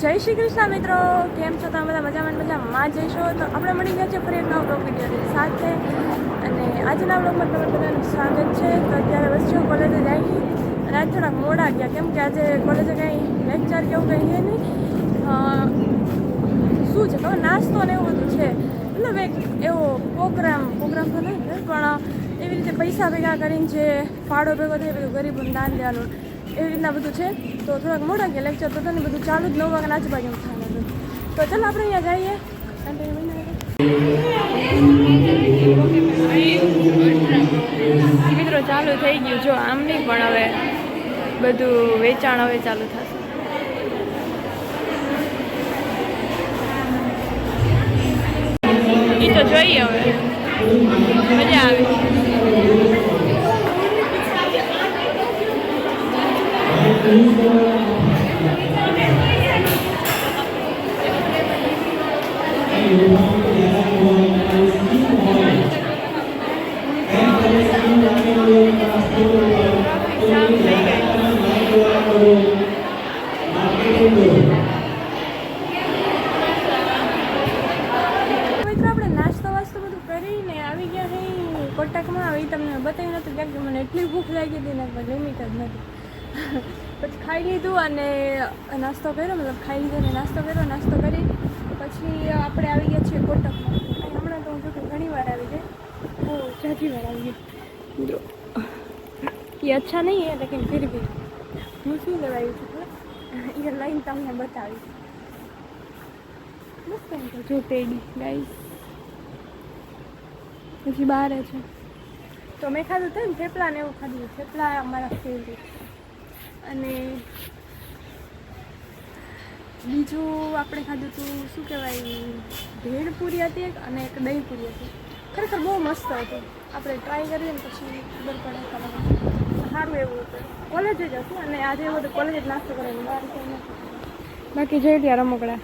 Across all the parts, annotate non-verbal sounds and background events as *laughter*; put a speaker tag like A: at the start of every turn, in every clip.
A: જય શ્રી કૃષ્ણ મિત્રો. કેમ છો તમે બધા? મજામાં મજામાં? જઈશો તો આપણે મળી ગયા છે ફરી એક નવો બ્લોગ વિડીયોની સાથે. અને આજના બ્લોગમાં તમારું બધાનું સ્વાગત છે. તો અત્યારે વસ્તીઓ કોલેજે જાય અને આજ થોડાક મોડા ગયા. કેમ કે આજે કોલેજે કંઈ લેક્ચર કેવું કંઈ છે નહીં. શું છે તો નાસ્તો ને એવું બધું છે. મતલબ એક એવો પ્રોગ્રામ પ્રોગ્રામ તો નહીં, પણ એવી રીતે પૈસા ભેગા કરીને જે ફાળો ભેગો થાય બધું ગરીબોને દાન દેવાનું. એવી રીતના બધું છે. તો થોડાક મોડા ગયા લેક્ચર તો તને બધું ચાલુ જ નવ વાગ્યા આજુબાજુ હતું તો ચાલો આપણે અહીંયા જઈએ મિત્રો ચાલુ થઈ ગયું. જો આમ નહીં, પણ હવે બધું વેચાણ હવે ચાલુ થશે. એ તો જોઈએ હવે. મજા આવે મિત્રો આપણે નાસ્તો વાસ્તો બધું કરીને આવી ગયા હઈ કોટકમાં આવી તમને બતાવ્યું નતું કારણ કે મને એટલી ભૂખ લાગી હતી ને લિમિટ જ નથી. પછી ખાઈ લીધું અને નાસ્તો કર્યો મતલબ ખાઈ લીધો અને નાસ્તો કર્યો નાસ્તો કરી પછી આપણે આવી ગયા છીએ કોટકમાં. અને હમણાં તો હું જોતું ઘણી વાર આવી જાય બહુ જાજી વાર આવી ગઈ. એ અચ્છા નહીં એટલે કે ફિર ભી. હું શું લેવા આવી છું એ લઈને તમને બતાવીશ મસ્ત એમ તો જો પેડી ગાઈસ. પછી બહાર છે. તો મેં ખાધું હતું ને થેપલા ને એવું ખાધું. થેપલા અમારા ફેવરેટ અને બીજું આપણે ખાધું હતું શું કહેવાય ભેળપુરી હતી એક અને એક દહીં પૂરી હતી. ખરેખર બહુ મસ્ત હતું. આપણે ટ્રાય કરીએ ને પછી ખબર પડે સારું એવું હતું. કોલેજે જ હતું અને આજે એવું હતું કોલેજ જ નાસ્તો કરેલો બહાર બાકી જોઈ ત્યાં રમકડા.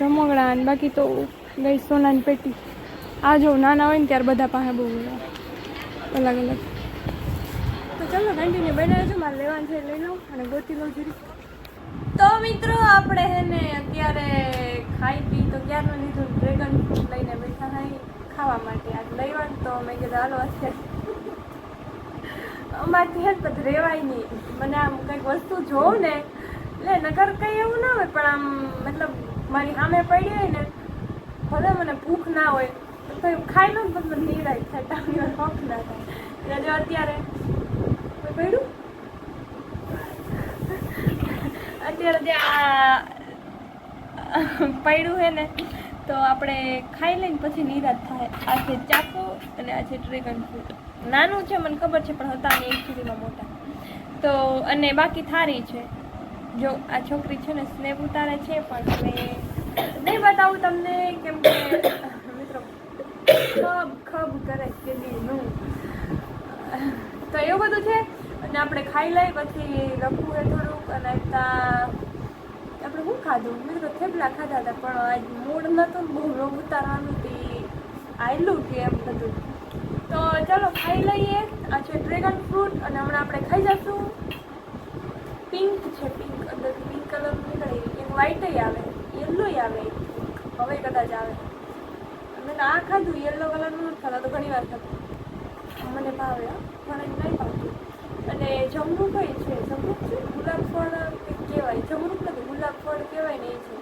A: રમકડા અને બાકી તો ગઈ સોનાની પેટી. આ જો નાના હોય ને ત્યારે બધા પાસે બહુ અલગ અલગ. ચાલો કન્ટિન્યુ બનાવ્યો છું મારે લેવાનું છે લઈ લઉં અને ગોતી લઉં જરી. તો મિત્રો, આપણે હે ને અત્યારે ખાઈ પી તો ક્યારનું લીધું ડ્રેગન ફ્રૂટ લઈને બેઠા હોય ખાવા માટે. આજ લેવાનું તો મેં કીધું, હાલો, અત્યારે અમારથી હેલ્પ જ રહેવાય નહીં. મને આમ કંઈક વસ્તુ જોઉં ને, એટલે નગર કંઈ એવું ના હોય, પણ આમ મતલબ મારી સામે પડી હોય ને, ભલે મને ભૂખ ના હોય, તો ખાઈ ને મતલબ નીરાય થાય ટાણી ભૂખ ના થાય. એટલે અત્યારે પડ્યું અત્યારે જે આ, પડ્યું છે ને, તો આપણે ખાઈ લઈને પછી નિરાશ થાય. આ છે ચાકુ અને આ છે ડ્રેગન ફ્રૂટ નાનું છે, મને ખબર છે, પણ હતા એક એકચુલીમાં મોટા. તો, અને બાકી થારી છે. જો આ છોકરી છે ને, સ્નેપ ઉતારે છે, પણ મેં નહીં બતાવું તમને કેમ કે, મિત્રો, ખબ ખબ કરે કે નું. તો એવું બધું છે? અને આપણે ખાઈ લઈ પછી લખવું એ થોડુંક અને ત્યાં આપણે શું ખાધું? મેં તો થેપલા ખાધા હતા પણ આજ મૂડ નહોતું બહુ રોગ ઉતારવાનું તે આવેલું કે એમ બધું તો ચાલો ખાઈ લઈએ. આ છે ડ્રેગન ફ્રૂટ અને હમણાં આપણે ખાઈ જશું. પિંક છે પિંક. અંદર પિંક કલર નીકળે. એક વ્હાઈટ આવે. યલોય આવે. હવે કદાચ આવે. મેં આ ખાધું યલો કલરનું નથી ખાતા તો ઘણી વાર ખાધું. મને ભાવે હો, પણ જમરૂક છે? જમરૂક છે? ગુલાબ ફળ કહેવાય જમરૂક નથી ગુલાબ ફળ કહેવાય ને એ છે.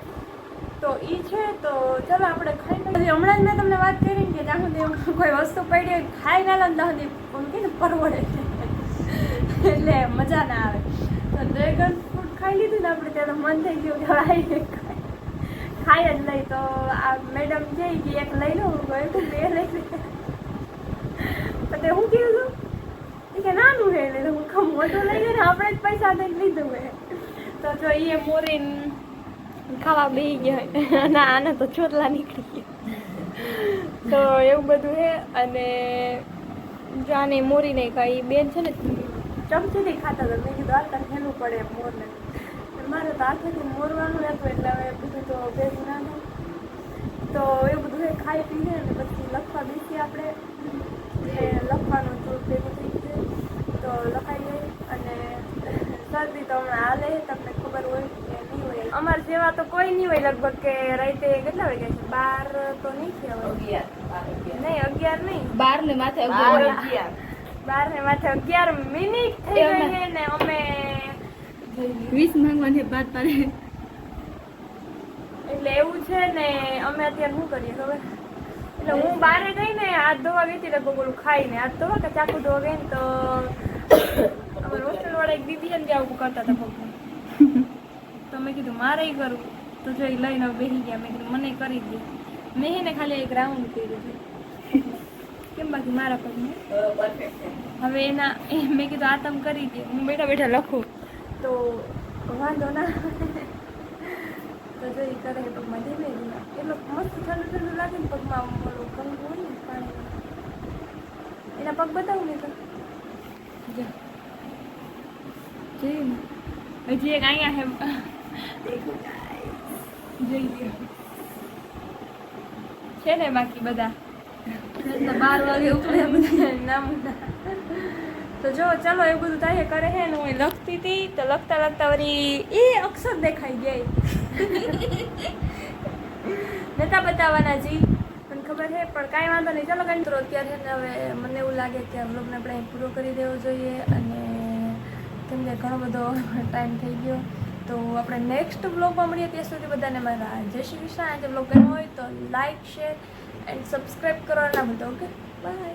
A: તો એ છે, તો ચાલો આપણે ખાઈ લઈએ હમણાં જ મેં તમને વાત કરી કે જ્યાં સુધી કોઈ વસ્તુ પડી હોય ખાઈ ના લે ત્યાં સુધી કે ને પરવડે. એટલે મજા ના આવે. તો ડ્રેગન ફ્રૂટ ખાઈ લીધું ને આપણે, ત્યારે મન થઈ ગયું કે ખાઈ ખાઈ જ લઈ. તો આ મેડમ કહે કે એક લઈ લઉં હું કહ્યું કે બે લઈ લે તો હું કીધું ઈ કે નાનું હે એટલે હું કહું મોટું લઈ ગયો ને આપણે જ પૈસા દઈને લીધું હે તો જો એ મોરીન ખાવા બેસી ગયા ના આને તો ચોટલા નીકળી ગયા. તો એવું બધું છે અને જો આને મોરીને કાંઈ બેન છે ને ચમચીથી ખાતા હતા. મેં કીધું આ તને હેલું પડે એમ મોરને. મારે તો હાથેથી મોરવાનું રહેતું એટલે હવે બધું તો ભેગું ના તો એવું બધું ખાઈ પીને અને પછી લખવા બેસીએ આપણે એ લખવાનું તો ભેગું થઈ ગયું તો લખાઈ ગઈ અને શરદી છે, તમને ખબર હોય કે નહીં હોય. અમાર જેવા તો કોઈ નહીં હોય લગભગ કે રાતે કેટલા વાગ્યા છે? બાર તો નહીં થયા હોય? નહીં અગિયાર નહીં.
B: બાર ને માથે અગિયાર
A: બાર ને માથે અગિયાર મિનિટ થઈ ગઈ છે ને અમે
B: વીસ માંગવાની બાદ પાડે.
A: એટલે એવું છે ને અમે અત્યારે શું કરીએ ખબર? એટલે હું બારે ગઈ ને હાથ ધોવા ગઈ હતી લગભગ ઓલું ખાઈને હાથ ધોવા કે ચાકુ ધોવા ગઈ ને તો *coughs* અમારા હોસ્ટેલ વાળા એક દીદી ને જે આવું કરતા હતા પગમાં. તો મેં કીધું મારે કરું. તો જો એ લઈને બેસી ગયા. મેં કીધું મને કરી દે. મેં એને ખાલી એક રાઉન્ડ કર્યું છે. કેમ બાકી મારા પગને હવે એના મેં કીધું આ તમે કરી દે. હું બેઠા બેઠા લખું. તો વાંધો ના. તો જો એ કરે પગમાં ધીમે ધીમે એટલો મસ્ત ઠંડુ ઠંડુ લાગે ને પગમાં ઓલું કંકુ હોય ને પાણી એના પગ બતાવું ને તો. જો. જોયું ને. હજી એક અહીંયા હે. છે ને બાકી બધા? બાર વાગે ઉપડે તો જો, ચાલો એ બધું થાય કરે હે ને, હું લખતી હતી તો લખતા લખતા વળી એ અક્ષર દેખાઈ ગયા નતા બતાવવાના જી. મને ખબર છે પણ કાંઈ વાંધો નહીં. ચાલો, કંઈ મિત્રો અત્યારે ને, હવે મને એવું લાગે કે આ બ્લોગને આપણે પૂરો કરી દેવો જોઈએ અને કેમ કે ઘણો બધો ટાઈમ થઈ ગયો. તો આપણે નેક્સ્ટ બ્લોગમાં મળીએ ત્યાં સુધી બધાને મારા જય શ્રી કૃષ્ણ. આજે બ્લોગ ગમ્યો હોય તો લાઇક શેર એન્ડ સબસ્ક્રાઈબ કરવાના ના ઓકે બાય